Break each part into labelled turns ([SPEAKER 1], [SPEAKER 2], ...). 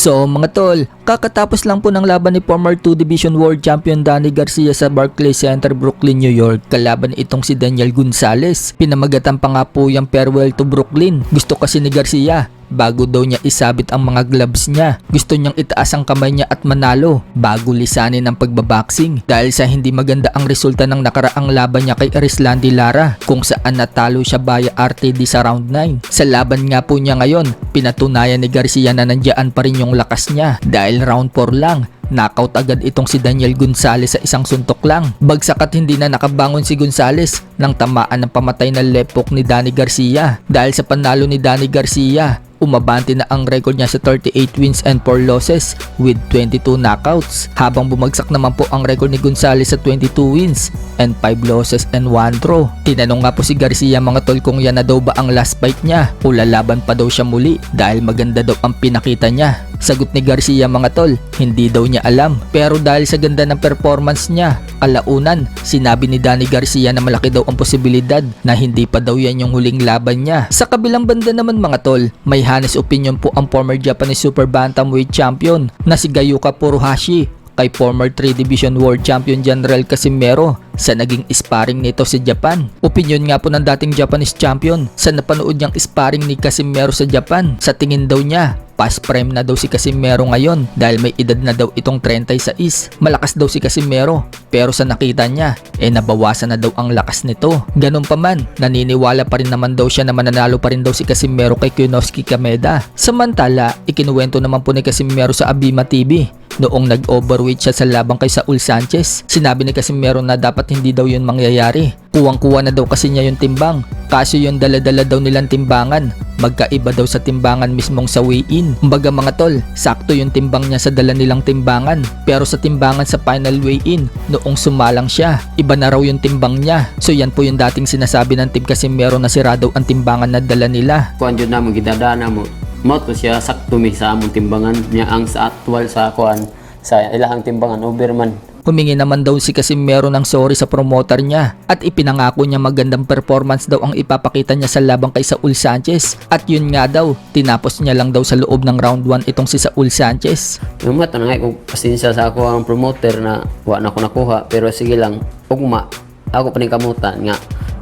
[SPEAKER 1] So mga tol, kakatapos lang po ng laban ni former 2 Division World Champion Danny Garcia sa Barclays Center, Brooklyn, New York. Kalaban itong si Daniel Gonzalez. Pinamagatan pa nga po yung farewell to Brooklyn. Gusto kasi ni Garcia bago daw niya isabit ang mga gloves niya. Gusto niyang itaas ang kamay niya at manalo bago lisanin ang pagbaboxing dahil sa hindi maganda ang resulta ng nakaraang laban niya kay Arislandi Lara kung saan natalo siya via RTD sa round 9. Sa laban nga po niya ngayon, pinatunayan ni Garcia na nandiyan pa rin yung lakas niya dahil round 4 lang Knockout agad itong si Daniel Gonzalez sa isang suntok lang. Bagsak at hindi na nakabangon si Gonzalez nang tamaan ng pamatay na lepok ni Danny Garcia. Dahil sa panalo ni Danny Garcia, umabante na ang record niya sa 38 wins and 4 losses with 22 knockouts. Habang bumagsak naman po ang record ni Gonzalez sa 22 wins and 5 losses and 1 draw. Tinanong nga po si Garcia mga tol kung yan na daw ba ang last fight niya o lalaban pa daw siya muli dahil maganda daw ang pinakita niya. Sagot ni Garcia mga tol, hindi daw niya alam. Pero dahil sa ganda ng performance niya, kalaunan, sinabi ni Danny Garcia na malaki daw ang posibilidad na hindi pa daw yan yung huling laban niya. Sa kabilang banda naman mga tol, may honest opinion po ang former Japanese Super Bantamweight Champion na si Gayuka Furuhashi kay former 3 Division World Champion General Casimero sa naging sparring nito sa Japan. Opinion nga po ng dating Japanese champion sa napanood niyang sparring ni Casimero sa Japan. Sa tingin daw niya, past prime na daw si Casimero ngayon dahil may edad na daw itong 36. Malakas daw si Casimero pero sa nakita niya, eh nabawasan na daw ang lakas nito. Ganun pa man, naniniwala pa rin naman daw siya na mananalo pa rin daw si Casimero kay Kunoski Kameda. Samantala, ikinuwento naman po ni Casimero sa Abima TV Noong nag-overweight siya sa labang kay Saul Sanchez, sinabi ni Casimero na dapat hindi daw yun mangyayari. Kuwang-kuwa na daw kasi niya yung timbang. Kaso yung dala-dala daw nilang timbangan. Magkaiba daw sa timbangan mismong sa weigh-in. Kumbaga mga tol, sakto yung timbang niya sa dala nilang timbangan. Pero sa timbangan sa final weigh-in, noong sumalang siya, iba na raw yung timbang niya. So yan po yung dating sinasabi ng Team Casimero na sira daw ang timbangan na dala nila.
[SPEAKER 2] kuan jud namo gidadana mo mo to siya sakto mi sa among timbangan niya ang sa actual sa kuan sa ilahang timbangan overman
[SPEAKER 1] Humingi naman daw si Casimero ng sorry sa promoter niya at ipinangako niya magandang performance daw ang ipapakita niya sa labang kay Saul Sanchez. At yun nga daw, tinapos niya lang daw sa loob ng round 1 itong si Saul Sanchez.
[SPEAKER 2] yung mata na ko pasensya sa ako ang promoter na wa na ko nakuha pero sige lang ugma ako pa kamutan nga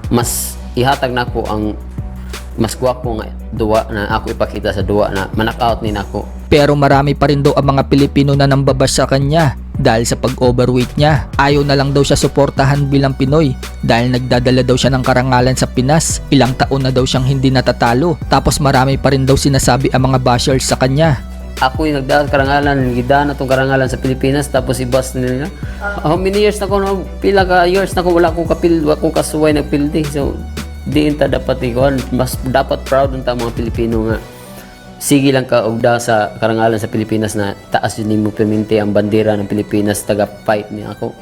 [SPEAKER 2] mas ihatag na ko ang mas gwapo nga duwa na ako ipakita sa duwa na manakaut ni nako
[SPEAKER 1] Pero marami pa rin daw ang mga Pilipino na nambabash sa kanya dahil sa pag-overweight niya. Ayaw na lang daw siya suportahan bilang Pinoy dahil nagdadala daw siya ng karangalan sa Pinas. Ilang taon na daw siyang hindi natatalo tapos marami pa rin daw sinasabi ang mga bashers sa kanya.
[SPEAKER 2] ako yung nagdaan karangalan gidaan na tong karangalan sa Pilipinas tapos ibas nila how many years na ko no, pila ka years na ko wala ko kapil wala ko kasuway nagpildi so diin ta dapat ikuan mas dapat proud unta mga Pilipino nga sige lang ka og da sa karangalan sa Pilipinas na taas yun nimo perminti ang bandera ng Pilipinas taga fight ni ako